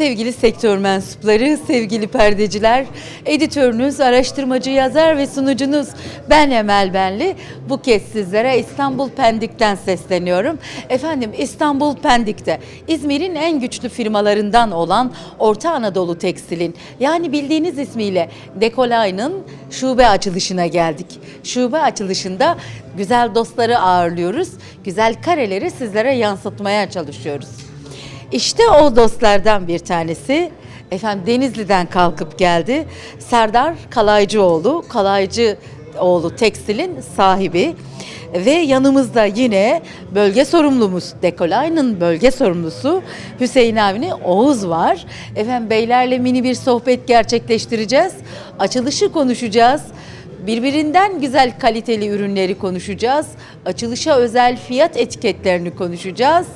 Sevgili sektör mensupları, sevgili perdeciler, editörünüz, araştırmacı, yazar ve sunucunuz ben Emel Benli. Bu kez sizlere İstanbul Pendik'ten sesleniyorum. Efendim İstanbul Pendik'te İzmir'in en güçlü firmalarından olan Orta Anadolu Tekstil'in yani bildiğiniz ismiyle Dekolay'ın şube açılışına geldik. Şube açılışında güzel dostları ağırlıyoruz. Güzel kareleri sizlere yansıtmaya çalışıyoruz. İşte o dostlardan bir tanesi efendim Denizli'den kalkıp geldi. Serdar Kalaycıoğlu, Kalaycıoğlu Tekstil'in sahibi ve yanımızda yine bölge sorumlumuz Dekolay'ın bölge sorumlusu Hüseyin Avni Oğuz var. Efendim beylerle mini bir sohbet gerçekleştireceğiz. Açılışı konuşacağız. Birbirinden güzel kaliteli ürünleri konuşacağız. Açılışa özel fiyat etiketlerini konuşacağız.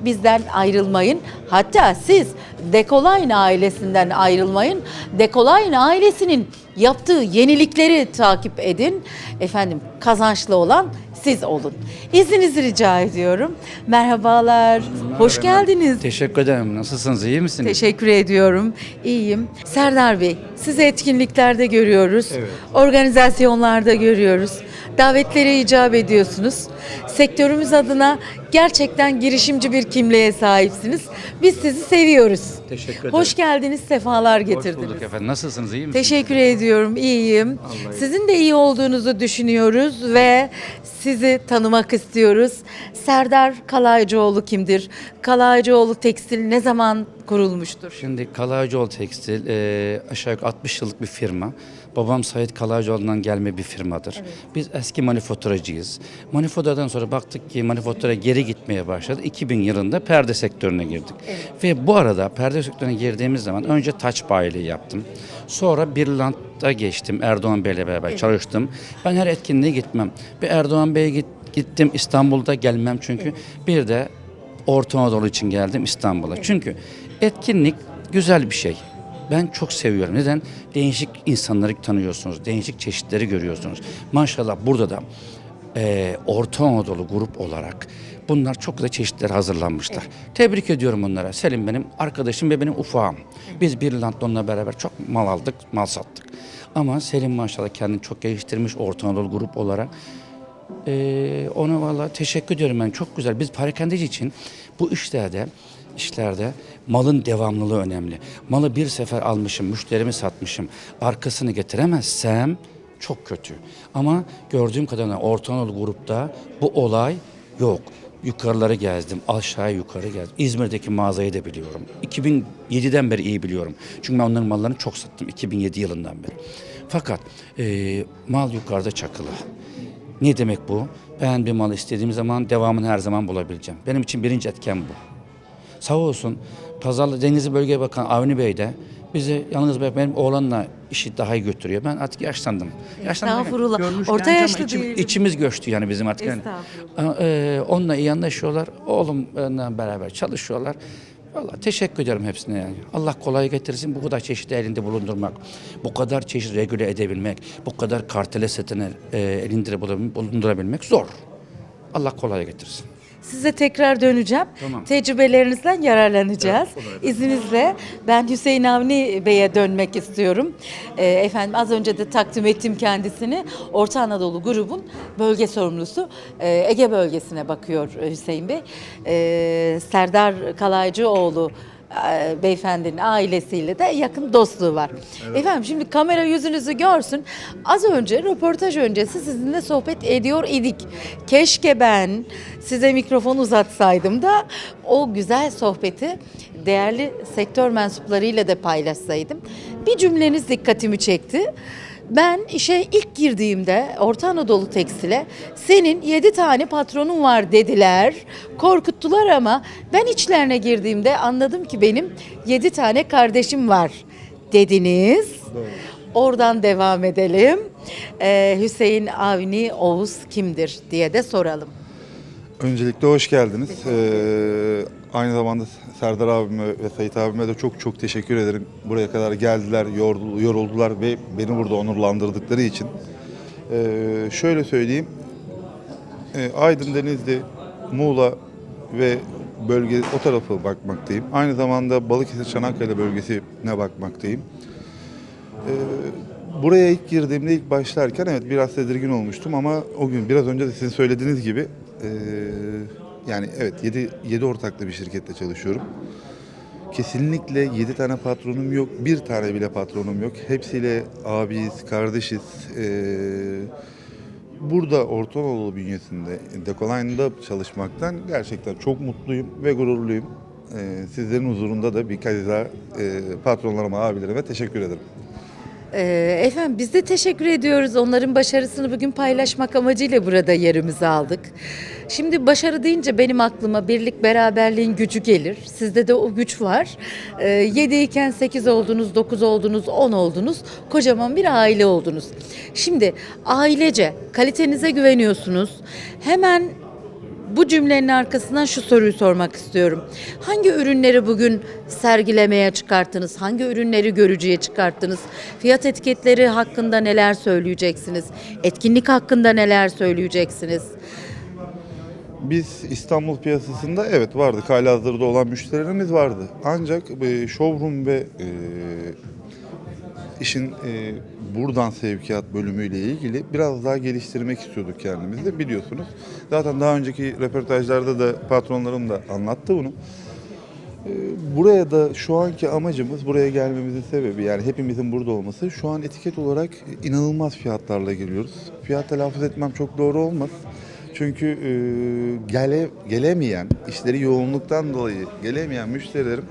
Bizden ayrılmayın. Hatta siz Decoline ailesinden ayrılmayın. Decoline ailesinin yaptığı yenilikleri takip edin. Efendim kazançlı olan siz olun. İzninizi rica ediyorum. Merhabalar. Hoş geldiniz. Teşekkür ederim. Nasılsınız? İyi misiniz? Teşekkür ediyorum. İyiyim. Serdar Bey, sizi etkinliklerde görüyoruz. Organizasyonlarda görüyoruz. Davetlere icap ediyorsunuz. Sektörümüz adına gerçekten girişimci bir kimliğe sahipsiniz. Biz sizi seviyoruz. Teşekkür ederim. Hoş geldiniz, sefalar Hoş getirdiniz. bulduk efendim. Nasılsınız? İyi misiniz? Teşekkür ediyorum, iyiyim. Sizin de iyi olduğunuzu düşünüyoruz ve sizi tanımak istiyoruz. Serdar Kalaycıoğlu kimdir? Kalaycıoğlu Tekstil ne zaman kurulmuştur? Şimdi Kalaycıoğlu Tekstil e, aşağı yukarı 60 yıllık bir firma. Babam Sait Kalaycıoğlu'ndan gelme bir firmadır. Biz eski manifaturacıyız. Manifaturadan sonra baktık ki manifatura geri gitmeye başladı. 2000 yılında perde sektörüne girdik. Ve bu arada perde sektörüne girdiğimiz zaman önce taç bayiliği yaptım. Sonra Birland'a geçtim. Erdoğan Bey'le beraber çalıştım. Ben her etkinliğe gitmem. Bir Erdoğan Bey'e git, gittim. İstanbul'da gelmem çünkü. Bir de Orta Anadolu için geldim İstanbul'a. Çünkü etkinlik güzel bir şey. Ben çok seviyorum. Neden? Değişik insanları tanıyorsunuz. Değişik çeşitleri görüyorsunuz. Maşallah burada da eee Orta Anadolu grup olarak bunlar çok da çeşitler hazırlanmışlar. Tebrik ediyorum onlara. Selim benim arkadaşım ve benim ufağım. Biz Birland'la onunla beraber çok mal aldık, mal sattık. Ama Selim maşallah kendini çok geliştirmiş Orta Anadolu grup olarak. Ee, ona valla teşekkür ediyorum ben. Çok güzel. Biz parakendeci için bu işlerde işlerde malın devamlılığı önemli. Malı bir sefer almışım, müşterimi satmışım. Arkasını getiremezsem çok kötü. Ama gördüğüm kadarıyla Orta Anadolu grupta bu olay yok. Yukarıları gezdim, aşağı yukarı gezdim. İzmir'deki mağazayı da biliyorum. 2007'den beri iyi biliyorum. Çünkü ben onların mallarını çok sattım 2007 yılından beri. Fakat eee, mal yukarıda çakılı. Ne demek bu? Ben bir mal istediğim zaman devamını her zaman bulabileceğim. Benim için birinci etken bu. Sağ olsun Pazarlı Denizli Bölge Bakanı Avni Bey de bizi yalnız bırak benim oğlanla işi daha iyi götürüyor. Ben artık yaşlandım. Yaşlandım Estağfurullah. görmüş Orta yaşlı içim- değilim. içimiz göçtü yani bizim artık. Yani. Estağfurullah. Ama, e, onunla iyi anlaşıyorlar. Oğlumla beraber çalışıyorlar. Vallahi teşekkür ediyorum hepsine yani. Allah kolay getirsin bu kadar çeşidi elinde bulundurmak, bu kadar çeşit regüle edebilmek, bu kadar kartele setini e, elinde bulundurabilmek zor. Allah kolay getirsin. Size tekrar döneceğim. Tamam. Tecrübelerinizden yararlanacağız. İzninizle ben Hüseyin Avni Bey'e dönmek istiyorum. Ee, efendim az önce de takdim ettim kendisini. Orta Anadolu grubun bölge sorumlusu. Ee, Ege bölgesine bakıyor e, Hüseyin Bey. Ee, Serdar Kalaycıoğlu e, beyefendinin ailesiyle de yakın dostluğu var. Efendim şimdi kamera yüzünüzü görsün. Az önce röportaj öncesi sizinle sohbet ediyor idik. Keşke ben size mikrofon uzatsaydım da o güzel sohbeti değerli sektör mensuplarıyla da paylaşsaydım. Bir cümleniz dikkatimi çekti. Ben işe ilk girdiğimde Orta Anadolu Tekstil'e senin 7 tane patronun var dediler. Korkuttular ama ben içlerine girdiğimde anladım ki benim 7 tane kardeşim var dediniz. Oradan devam edelim. Ee, Hüseyin Avni Oğuz kimdir diye de soralım. Öncelikle hoş geldiniz. Ee, aynı zamanda Serdar abime ve Sait abime de çok çok teşekkür ederim. Buraya kadar geldiler, yoruldular ve beni burada onurlandırdıkları için. Ee, şöyle söyleyeyim. Ee, Aydın, Denizli, Muğla ve bölge o tarafa bakmaktayım. Aynı zamanda Balıkesir Çanakkale bölgesine bakmaktayım. Ee, buraya ilk girdiğimde ilk başlarken evet biraz tedirgin olmuştum ama o gün biraz önce de sizin söylediğiniz gibi ee, yani evet 7 7 ortaklı bir şirkette çalışıyorum. Kesinlikle 7 tane patronum yok. Bir tane bile patronum yok. Hepsiyle abiyiz, kardeşiz. Ee, burada Orta Anadolu bünyesinde Decoline'da çalışmaktan gerçekten çok mutluyum ve gururluyum. Ee, sizlerin huzurunda da bir kez daha e, patronlarıma, abilerime teşekkür ederim. Ee, efendim biz de teşekkür ediyoruz. Onların başarısını bugün paylaşmak amacıyla burada yerimizi aldık. Şimdi başarı deyince benim aklıma birlik beraberliğin gücü gelir. Sizde de o güç var. Ee, 7 iken 8 oldunuz, 9 oldunuz, 10 oldunuz. Kocaman bir aile oldunuz. Şimdi ailece kalitenize güveniyorsunuz. Hemen bu cümlenin arkasından şu soruyu sormak istiyorum. Hangi ürünleri bugün sergilemeye çıkarttınız? Hangi ürünleri görücüye çıkarttınız? Fiyat etiketleri hakkında neler söyleyeceksiniz? Etkinlik hakkında neler söyleyeceksiniz? Biz İstanbul piyasasında evet vardık. Halihazırda olan müşterilerimiz vardı. Ancak e, showroom ve e, işin e, buradan sevkiyat bölümüyle ilgili biraz daha geliştirmek istiyorduk kendimizi biliyorsunuz. Zaten daha önceki röportajlarda da patronlarım da anlattı bunu. E, Buraya da şu anki amacımız, buraya gelmemizin sebebi yani hepimizin burada olması. Şu an etiket olarak inanılmaz fiyatlarla geliyoruz. Fiyat telaffuz etmem çok doğru olmaz. Çünkü e, gele, gelemeyen, işleri yoğunluktan dolayı gelemeyen müşterilerim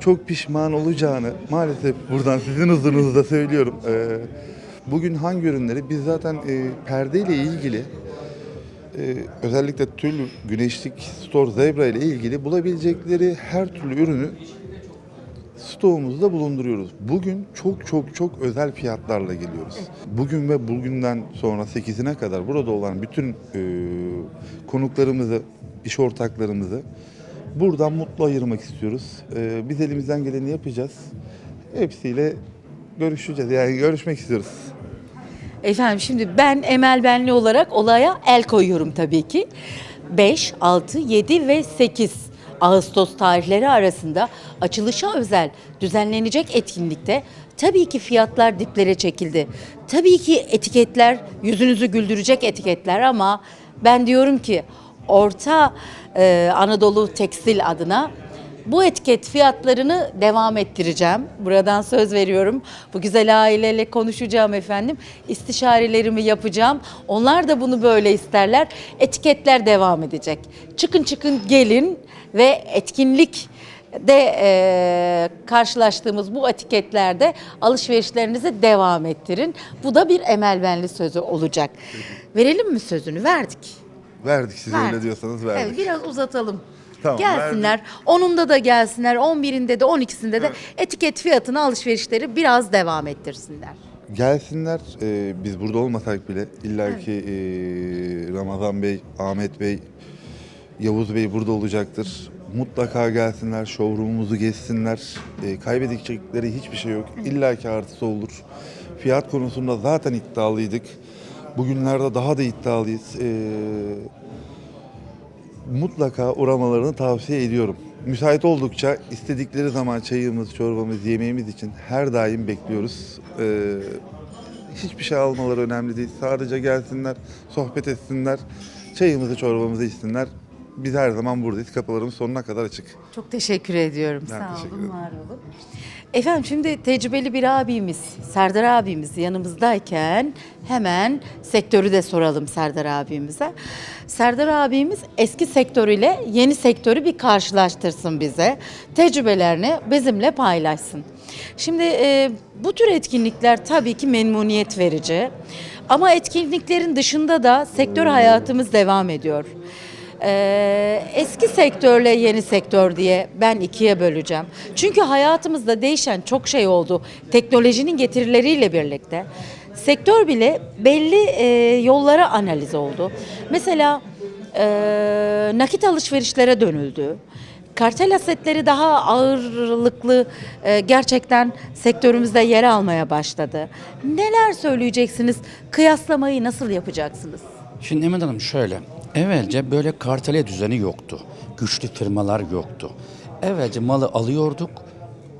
çok pişman olacağını maalesef buradan sizin huzurunuzda söylüyorum. E, bugün hangi ürünleri biz zaten e, perdeyle ilgili ee, özellikle tül, güneşlik, store, zebra ile ilgili bulabilecekleri her türlü ürünü stoğumuzda bulunduruyoruz. Bugün çok çok çok özel fiyatlarla geliyoruz. Bugün ve bugünden sonra 8'ine kadar burada olan bütün e, konuklarımızı, iş ortaklarımızı buradan mutlu ayırmak istiyoruz. E, biz elimizden geleni yapacağız. Hepsiyle görüşeceğiz. Yani görüşmek istiyoruz. Efendim şimdi ben Emel Benli olarak olaya el koyuyorum tabii ki. 5, 6, 7 ve 8 Ağustos tarihleri arasında açılışa özel düzenlenecek etkinlikte tabii ki fiyatlar diplere çekildi. Tabii ki etiketler yüzünüzü güldürecek etiketler ama ben diyorum ki Orta e, Anadolu Tekstil adına bu etiket fiyatlarını devam ettireceğim. Buradan söz veriyorum. Bu güzel aileyle konuşacağım efendim. İstişarelerimi yapacağım. Onlar da bunu böyle isterler. Etiketler devam edecek. Çıkın çıkın gelin ve etkinlik de e, karşılaştığımız bu etiketlerde alışverişlerinizi devam ettirin. Bu da bir Emel Benli sözü olacak. Verelim mi sözünü? Verdik. Verdik siz Verdik. öyle diyorsanız verdik. Evet, biraz uzatalım. Tamam, gelsinler. Onunda da gelsinler. 11'inde de 12'sinde de etiket fiyatını alışverişleri biraz devam ettirsinler. Gelsinler. Ee, biz burada olmasak bile illaki ee, Ramazan Bey, Ahmet Bey, Yavuz Bey burada olacaktır. Mutlaka gelsinler, showroom'umuzu gezsinler. Ee, kaybedecekleri hiçbir şey yok. İlla ki artısı olur. Fiyat konusunda zaten iddialıydık. Bugünlerde daha da iddialıyız. Ee, mutlaka uğramalarını tavsiye ediyorum. Müsait oldukça istedikleri zaman çayımız, çorbamız, yemeğimiz için her daim bekliyoruz. Ee, hiçbir şey almaları önemli değil. Sadece gelsinler, sohbet etsinler, çayımızı, çorbamızı içsinler. Biz her zaman buradayız. Kapılarımız sonuna kadar açık. Çok teşekkür ediyorum. Ben Sağ teşekkür olun, ederim. var olun. Efendim şimdi tecrübeli bir abimiz, Serdar abimiz yanımızdayken hemen sektörü de soralım Serdar abimize. Serdar abimiz eski sektörüyle yeni sektörü bir karşılaştırsın bize. Tecrübelerini bizimle paylaşsın. Şimdi e, bu tür etkinlikler tabii ki memnuniyet verici. Ama etkinliklerin dışında da sektör hayatımız devam ediyor. Ee, eski sektörle yeni sektör diye ben ikiye böleceğim. Çünkü hayatımızda değişen çok şey oldu. Teknolojinin getirileriyle birlikte. Sektör bile belli e, yollara analiz oldu. Mesela e, nakit alışverişlere dönüldü. Kartel asetleri daha ağırlıklı e, gerçekten sektörümüzde yer almaya başladı. Neler söyleyeceksiniz? Kıyaslamayı nasıl yapacaksınız? Şimdi Emel Hanım şöyle, Evvelce böyle kartele düzeni yoktu. Güçlü firmalar yoktu. Evvelce malı alıyorduk,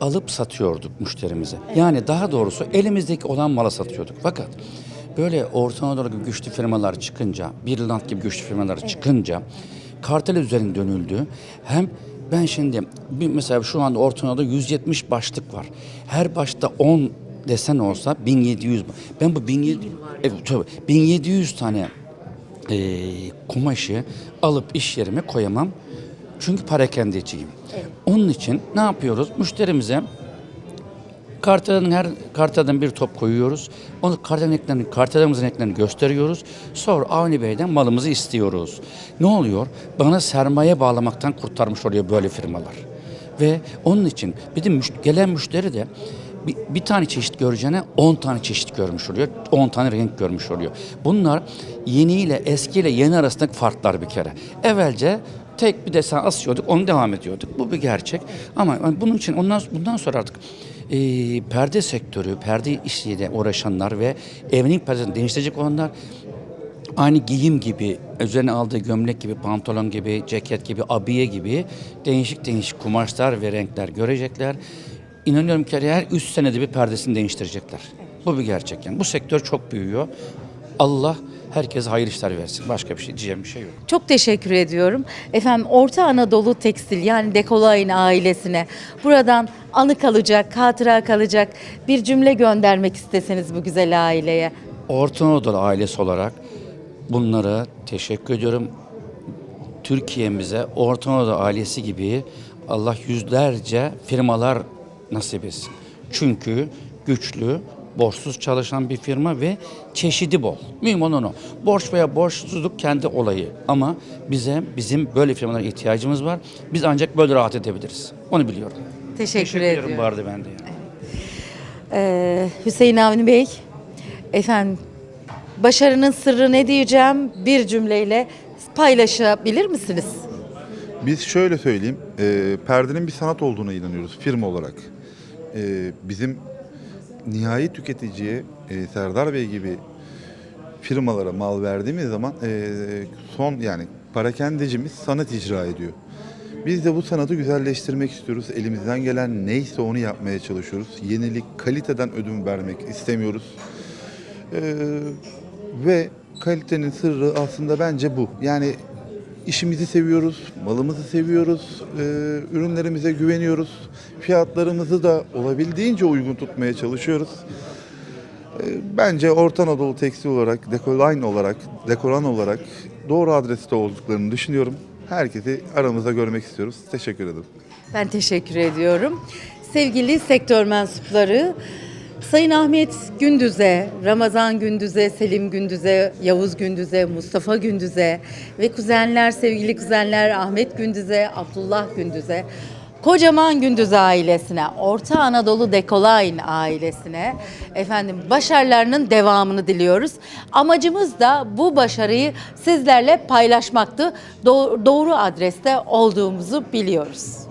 alıp satıyorduk müşterimize. Yani daha doğrusu elimizdeki olan mala satıyorduk. Fakat böyle Orta Anadolu gibi güçlü firmalar çıkınca, Birland gibi güçlü firmalar çıkınca kartel üzerine dönüldü. Hem ben şimdi bir mesela şu anda Orta Anadolu'da 170 başlık var. Her başta 10 desen olsa 1700. Ben bu 1700 evet, tabii, 1700 tane e, kumaşı alıp iş yerime koyamam. Çünkü parakendeciyim. Onun için ne yapıyoruz? Müşterimize kartadan her kartadan bir top koyuyoruz. Onu kartadan eklerini, kartalarımızın eklerini gösteriyoruz. Sonra Avni Bey'den malımızı istiyoruz. Ne oluyor? Bana sermaye bağlamaktan kurtarmış oluyor böyle firmalar. Ve onun için bir de müş- gelen müşteri de bir, bir tane çeşit göreceğine 10 tane çeşit görmüş oluyor. 10 tane renk görmüş oluyor. Bunlar yeniyle eskiyle yeni arasındaki farklar bir kere. Evvelce tek bir desen asıyorduk, onu devam ediyorduk. Bu bir gerçek. Ama bunun için ondan bundan sonra artık e, perde sektörü, perde işiyle uğraşanlar ve evlilik perdesini değiştirecek olanlar aynı giyim gibi, üzerine aldığı gömlek gibi, pantolon gibi, ceket gibi, abiye gibi değişik değişik kumaşlar ve renkler görecekler. İnanıyorum ki her 3 senede bir perdesini değiştirecekler. Bu bir gerçek yani. Bu sektör çok büyüyor. Allah herkese hayırlı işler versin. Başka bir şey diyeceğim bir şey yok. Çok teşekkür ediyorum. Efendim Orta Anadolu Tekstil yani Dekolay'ın ailesine buradan anı kalacak, hatıra kalacak bir cümle göndermek isteseniz bu güzel aileye. Orta Anadolu ailesi olarak bunlara teşekkür ediyorum. Türkiye'mize Orta Anadolu ailesi gibi Allah yüzlerce firmalar nasip etsin. Çünkü güçlü, borçsuz çalışan bir firma ve çeşidi bol. Mühim olan o. Borç veya borçsuzluk kendi olayı. Ama bize, bizim böyle firmalara ihtiyacımız var. Biz ancak böyle rahat edebiliriz. Onu biliyorum. Teşekkür, ediyorum ediyorum. bu arada ben de. yani. Ee, Hüseyin Avni Bey, efendim başarının sırrı ne diyeceğim bir cümleyle paylaşabilir misiniz? Biz şöyle söyleyeyim, e, perdenin bir sanat olduğuna inanıyoruz firma olarak. E, bizim nihai tüketiciye e, Serdar Bey gibi firmalara mal verdiğimiz zaman e, son yani parakendecimiz sanat icra ediyor. Biz de bu sanatı güzelleştirmek istiyoruz. Elimizden gelen neyse onu yapmaya çalışıyoruz. Yenilik, kaliteden ödün vermek istemiyoruz. Ee, ve kalitenin sırrı aslında bence bu. Yani işimizi seviyoruz, malımızı seviyoruz, e, ürünlerimize güveniyoruz. Fiyatlarımızı da olabildiğince uygun tutmaya çalışıyoruz. E, bence Orta Anadolu Tekstil olarak, Dekoline olarak, Dekoran olarak doğru adreste olduklarını düşünüyorum. Herkesi aramızda görmek istiyoruz. Teşekkür ederim. Ben teşekkür ediyorum. Sevgili sektör mensupları, Sayın Ahmet Gündüz'e, Ramazan Gündüz'e, Selim Gündüz'e, Yavuz Gündüz'e, Mustafa Gündüz'e ve kuzenler, sevgili kuzenler Ahmet Gündüz'e, Abdullah Gündüz'e, Kocaman Gündüz ailesine, Orta Anadolu Dekolayın ailesine efendim başarılarının devamını diliyoruz. Amacımız da bu başarıyı sizlerle paylaşmaktı. Do- doğru adreste olduğumuzu biliyoruz.